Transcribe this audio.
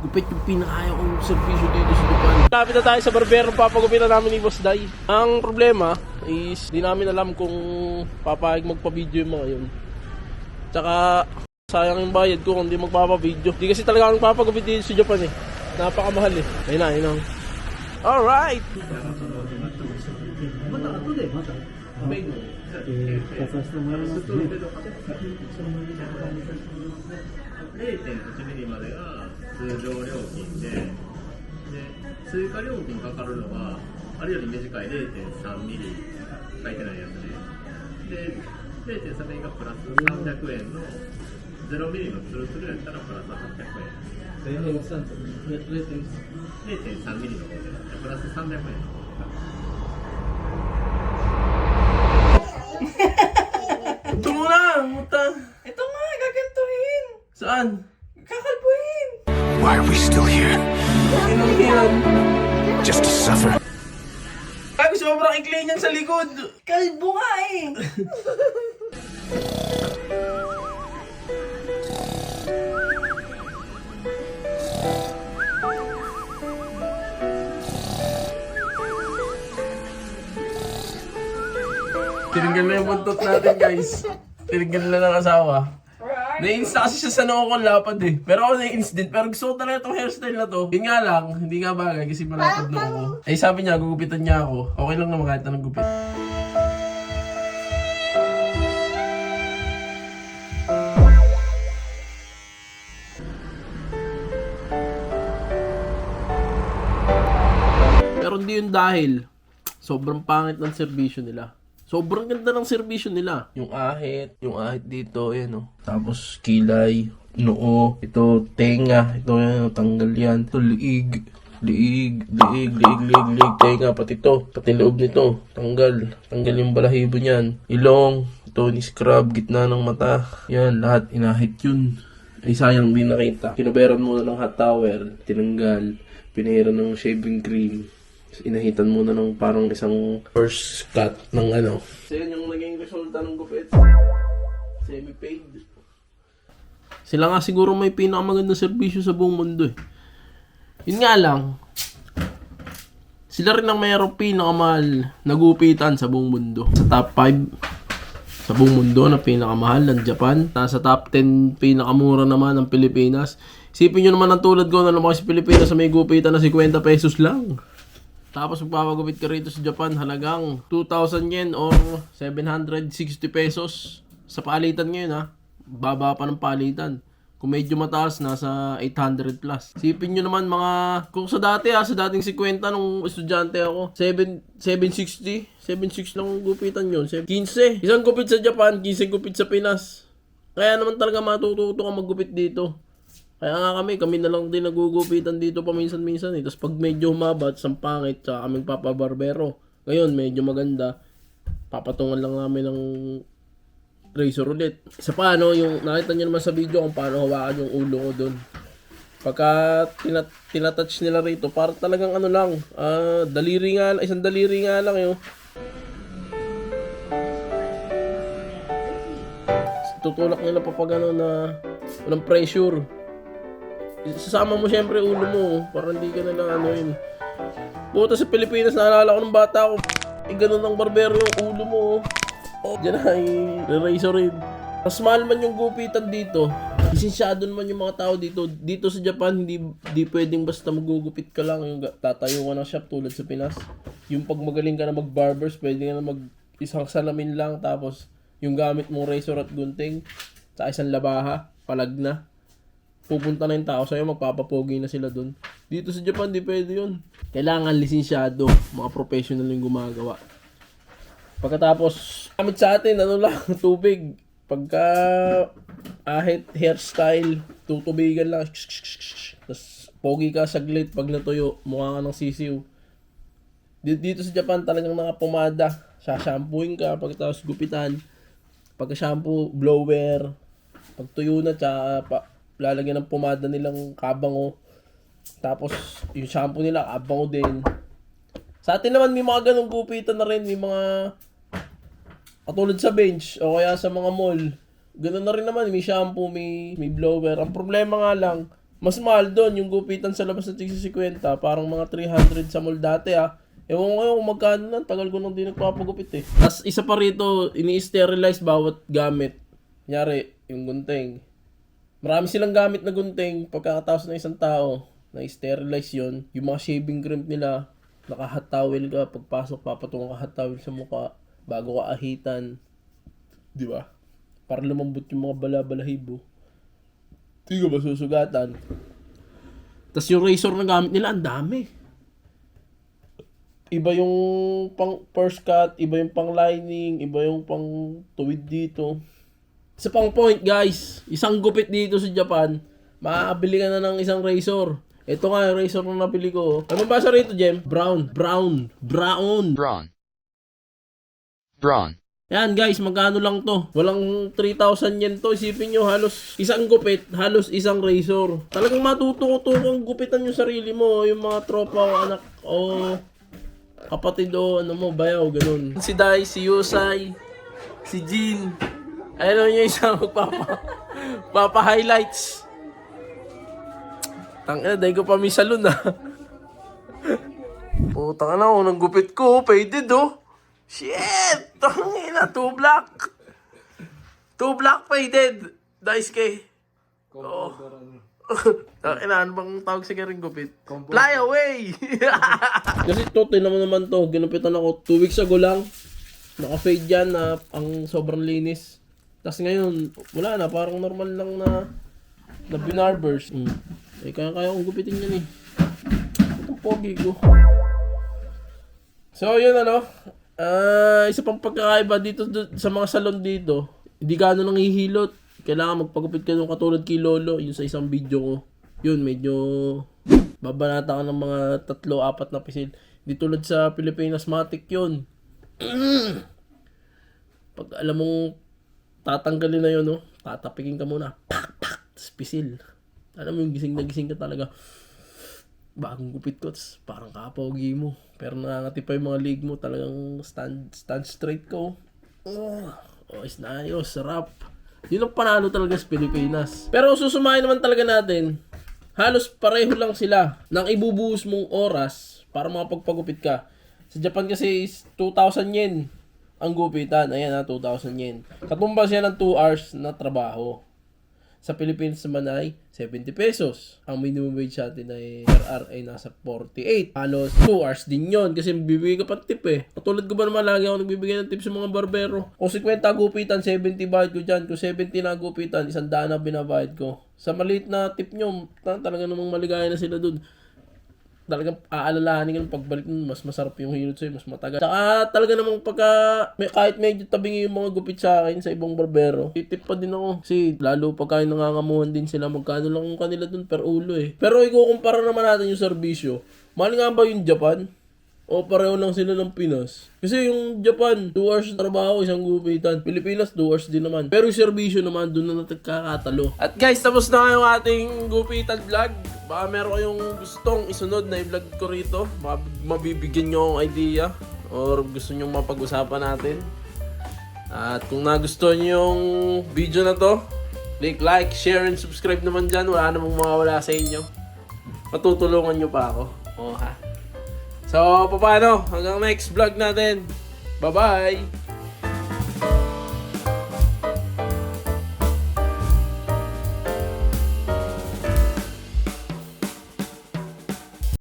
Gupit yung pinakaya kong servisyo dito sa Dupan. Lapit na tayo sa barbero, papagupitan namin ni Boss Day. Ang problema is, di namin alam kung papayag magpa-video yung mga yun. Tsaka, sayang yung bayad ko kung di magpapa-video. Di kasi talaga ako nagpapagupit dito sa Japan eh. Napakamahal eh. Ayun na, ayun na. Alright! Mata, 通常料金でで追加料金かかるのがあれより短い0.3ミリ書いてないやつでで0.3ミリがプラス300円の0ミリのツルツルやったらプラス800円0.3ミリの方でプラス300円の方で Ito muna! Muta! Ito nga, gagantuhin. Saan? Why are we still here? Just to suffer? Ay, sobrang ikli niyan sa likod! Kalbo nga eh. Tinanggal na yung buntot natin, guys. Tinanggal na ng asawa. Na-insta kasi siya sa noo lapad eh. Pero ako na-insta din. Pero gusto ko talaga itong hairstyle na to. Yun nga lang, hindi nga bagay kasi malapad noo ko. Ay sabi niya, gugupitan niya ako. Okay lang naman kahit anong gupit. Pero hindi yun dahil sobrang pangit ng serbisyo nila. Sobrang ganda ng serbisyo nila. Yung ahit, yung ahit dito, ayan o. Tapos kilay, noo, ito tenga, ito yan, tanggal yan. Ito liig, liig, liig, liig, liig, liig, tenga, pati to, pati loob nito, tanggal. Tanggal yung balahibo niyan. Ilong, ito ni scrub, gitna ng mata. Yan, lahat inahit yun. Ay sayang di nakita. Kinuberan muna ng hot towel, tinanggal, pinahiran ng shaving cream. Inahitan muna ng parang isang first cut ng ano. So yan yung naging resulta ng gupit. Semi-paid. Sila nga siguro may pinakamagandang serbisyo sa buong mundo eh. Yun nga lang, sila rin ang mayroong pinakamahal na gupitan sa buong mundo. Sa top 5 sa buong mundo na pinakamahal ng Japan. Nasa top 10 pinakamura naman ng Pilipinas. Isipin nyo naman ang tulad ko na lumaki sa Pilipinas sa may gupitan na 50 pesos lang. Tapos magpapagupit ka rito sa Japan halagang 2,000 yen or 760 pesos sa palitan ngayon ha. Baba pa ng palitan. Kung medyo mataas, nasa 800 plus. Sipin nyo naman mga, kung sa dati ha, sa dating 50 nung estudyante ako, 7, 760, 76 lang ang gupitan yun. 15. Isang gupit sa Japan, 15 gupit sa Pinas. Kaya naman talaga matututo ka maggupit dito. Kaya nga kami, kami na lang din nagugupitan dito paminsan-minsan eh. Tapos pag medyo humaba at pangit, sa kaming papabarbero. Ngayon, medyo maganda. Papatungan lang namin ng razor ulit. Sa paano, yung nakita niyo naman sa video kung paano hawakan yung ulo ko doon. Pagka tina, tinatouch nila rito, para talagang ano lang, ah, daliri nga, isang daliri nga lang yun. Tutulak nila pa pag ano na walang pressure. Sasama mo syempre ulo mo para hindi ka na lang ano yun. Puta sa Pilipinas, naalala ko ng bata ko, eh ganun ang barbero yung ulo mo. Oh, Diyan na, i-razor rin. Mas mahal man yung gupitan dito. Lisensyado naman yung mga tao dito. Dito sa Japan, hindi, hindi pwedeng basta magugupit ka lang. Yung tatayo ka ng shop tulad sa Pinas. Yung pag magaling ka na mag-barbers, pwede ka na mag isang salamin lang. Tapos, yung gamit mong razor at gunting, sa isang labaha, palag na pupunta na yung tao sa'yo, magpapapogi na sila dun. Dito sa Japan, di pwede yun. Kailangan lisensyado, mga professional yung gumagawa. Pagkatapos, gamit sa atin, ano lang, tubig. Pagka ahit hairstyle, tutubigan lang. Tapos, pogi ka saglit pag natuyo, mukha ka ng sisiw. Dito, sa Japan, talagang nakapumada. Sashampooing ka, pagkatapos gupitan. Pagka shampoo, blower. Pag tuyo na, tsaka pa, lalagyan ng pomada nilang kabango. Tapos, yung shampoo nila, kabango din. Sa atin naman, may mga ganong gupitan na rin. May mga, katulad sa bench, o kaya sa mga mall. Ganun na rin naman, may shampoo, may, may blower. Ang problema nga lang, Mas mahal doon yung gupitan sa labas ng tigsa 50, parang mga 300 sa mall dati ah. Ewan ko kung magkano na, tagal ko nang di nagpapagupit eh. Tapos isa pa rito, ini-sterilize bawat gamit. Kunyari, yung gunting. Marami silang gamit na gunting pagkakataos ng isang tao. Na-sterilize yon Yung mga shaving cream nila, naka-hot towel ka, pagpasok papatungan ka hot sa mukha bago ka ahitan. Di ba? Para lumambot yung mga bala-balahibo. Hindi ka ba susugatan? Tapos yung razor na gamit nila, ang dami. Iba yung pang first cut, iba yung pang lining, iba yung pang tuwid dito. Sa pang point guys, isang gupit dito sa Japan, makakabili ka na ng isang razor. Ito nga yung razor na nabili ko. Ano ba sa rito, Jem? Brown. Brown. Brown. Braun. Braun. Yan guys, magkano lang to? Walang 3,000 yen to. Isipin nyo, halos isang gupit, halos isang razor. Talagang matutuko-tukong gupitan yung sarili mo. Yung mga tropa o anak o kapatid o ano mo, bayaw, ganun. Si Dai, si Yusay, si Jin. Ayun nyo isang magpapa, papa-highlights. Tangina, dahil ko pa may salon ah. Putang na, unang gupit ko, faded oh. Shit! Tangina, two black. Two black faded. Dice kay. Oo. Tangina, ano bang tawag sa karing gupit? Fly away! Kasi to, tinan naman to. Ginupitan ako two weeks ago lang. Naka-fade yan na ang sobrang linis. Tapos ngayon, wala na. Parang normal lang na na binarbers. Mm. Eh, kaya kaya kong gupitin yan eh. Itong pogi ko. So, yun ano. Ah, isa pang pagkakaiba dito do- sa mga salon dito. Hindi ka ano nang hihilot. Kailangan magpagupit ka nung katulad kay Lolo. Yun sa isang video ko. Yun, medyo babanata ka ng mga tatlo, apat na pisil. Di tulad sa Pilipinas Matic yun. Pag alam mong tatanggalin na yun, no? Tatapikin ka muna. Pak, pak, tas pisil. Alam mo yung gising na gising ka talaga bagong gupit ko, tas parang kapogi mo. Pero nangangati pa yung mga leg mo, talagang stand, stand straight ko. Oh, oh is na ayos, sarap. Yun ang panalo talaga sa Pilipinas. Pero susumahin naman talaga natin, halos pareho lang sila nang ibubuhos mong oras para makapagpagupit ka. Sa Japan kasi is 2,000 yen ang gupitan. Ayan na, 2,000 yen. Katumbas yan ng 2 hours na trabaho. Sa Philippines naman ay 70 pesos. Ang minimum wage sa atin ay RR ay nasa 48. Halos 2 hours din yon kasi bibigay ka pa tip eh. Katulad ko ba naman lagi ako nagbibigay ng tip sa mga barbero. Kung 50 gupitan, 70 bayad ko dyan. Kung 70 na gupitan, isang daan na binabayad ko. Sa maliit na tip nyo, ta- talaga namang maligaya na sila dun talagang aalalahanin ka pagbalik nun, mas masarap yung hilot sa'yo, mas matagal. Saka talaga namang pagka, may, kahit medyo tabingi yung mga gupit sa akin sa ibang barbero, titip pa din ako. Kasi lalo pagka nangangamuhan din sila, magkano lang ang kanila dun per ulo eh. Pero ikukumpara naman natin yung serbisyo. Mahal nga ba yung Japan? O pareho lang sila ng Pinas. Kasi yung Japan, 2 hours trabaho, isang gupitan. Pilipinas, 2 hours din naman. Pero yung servisyo naman, doon na nagkakatalo. At guys, tapos na yung ating gupitan vlog. Baka meron kayong gustong isunod na i-vlog ko rito. Baka mabibigyan nyo akong idea. Or gusto nyo mapag-usapan natin. At kung nagustuhan nyo yung video na to, click like, share, and subscribe naman dyan. Wala namang mawawala sa inyo. Matutulungan nyo pa ako. Oo ha. So, paano? Hanggang next vlog natin. Bye-bye!